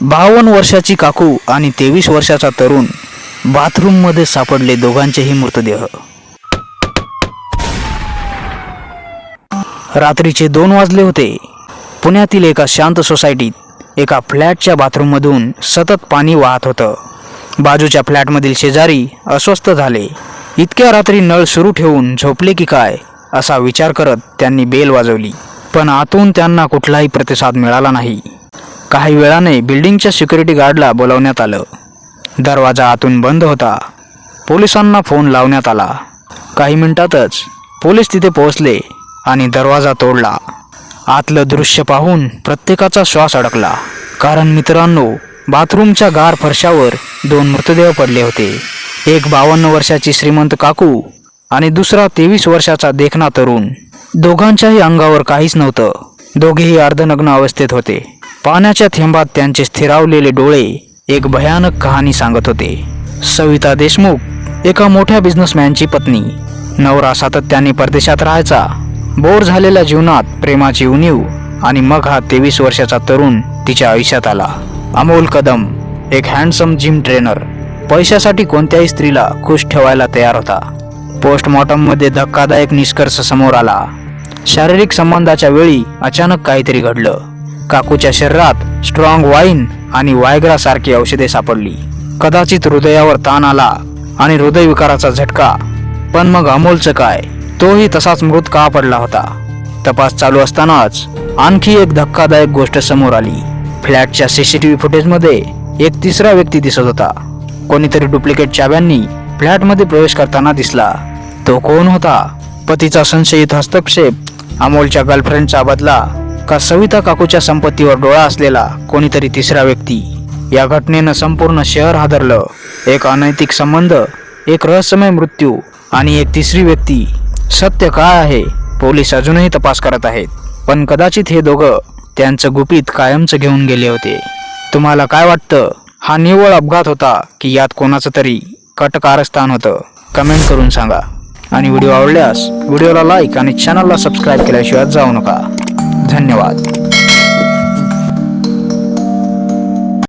बावन्न वर्षाची काकू आणि तेवीस वर्षाचा तरुण बाथरूममध्ये सापडले दोघांचेही मृतदेह. रात्रीचे दोन वाजले होते. पुण्यातील एका शांत सोसायटीत एका फ्लॅटच्या बाथरूममधून सतत पाणी वाहत होतं. बाजूच्या फ्लॅटमधील शेजारी अस्वस्थ झाले. इतक्या रात्री नळ सुरू ठेवून झोपले की काय असा विचार करत त्यांनी बेल वाजवली. पण आतून त्यांना कुठलाही प्रतिसाद मिळाला नाही. काही वेळाने बिल्डिंगच्या सिक्युरिटी गार्डला बोलावण्यात आलं. दरवाजा आतून बंद होता. पोलिसांना फोन लावण्यात आला. काही मिनिटातच पोलीस तिथे पोहोचले आणि दरवाजा तोडला. आतलं दृश्य पाहून प्रत्येकाचा श्वास अडकला. कारण मित्रांनो बाथरूमच्या गार फरशावर दोन मृतदेह पडले होते. एक बावन्न वर्षाची श्रीमंत काकू आणि दुसरा तेवीस वर्षाचा देखना तरुण. दोघांच्याही अंगावर काहीच नव्हतं. दोघेही अर्धनग्न अवस्थेत होते. पाण्याच्या थेंबात त्यांचे स्थिरावलेले डोळे एक भयानक कहाणी सांगत होते. सविता देशमुख एका मोठ्या बिझनेसमॅनची पत्नी. नवरा सातत्याने परदेशात राहायचा. बोर झालेल्या जीवनात प्रेमाची उणीव आणि मग हा तेवीस वर्षाचा तरुण तिच्या आयुष्यात आला. अमोल कदम एक हँडसम जिम ट्रेनर. पैशासाठी कोणत्याही स्त्रीला खुश ठेवायला तयार होता. पोस्टमॉर्टममध्ये धक्कादायक निष्कर्ष समोर आला. शारीरिक संबंधाच्या वेळी अचानक काहीतरी घडलं. काकूच्या शरीरात स्ट्रॉंग वाईन आणि वायग्रा सारखी औषधे सापडली. कदाचित हृदयावर ताण आला आणि हृदयविकाराचा झटका. पण मग अमोलचं काय? तोही तसाच मृत का पडला होता? तपास चालू असतानाच आणखी एक धक्कादायक गोष्ट समोर आली. फ्लॅटच्या सीसीटीव्ही फुटेजमध्ये एक तिसरा व्यक्ती दिसत होता. कोणीतरी डुप्लिकेट चाव्यांनी फ्लॅटमध्ये प्रवेश करताना दिसला. तो कोण होता? पतीचा संशयित हस्तक्षेप अमोलच्या गर्लफ्रेंडचा बदला का सविता काकूच्या संपत्तीवर डोळा असलेला कोणीतरी तिसरा व्यक्ती? या घटनेनं संपूर्ण शहर हादरलं. एक अनैतिक संबंध एक रहस्यमय मृत्यू आणि एक तिसरी व्यक्ती. सत्य काय आहे पोलीस अजूनही तपास करत आहेत. पण कदाचित हे दोघं त्यांचं गुपित कायमचं घेऊन गेले होते. तुम्हाला काय वाटतं? हा निव्वळ अपघात होता की यात कोणाचं तरी कटकारस्थान होतं? कमेंट करून सांगा. आणि व्हिडिओ आवडल्यास व्हिडिओला लाईक आणि चॅनलला सबस्क्राईब केल्याशिवाय जाऊ नका. धन्यवाद.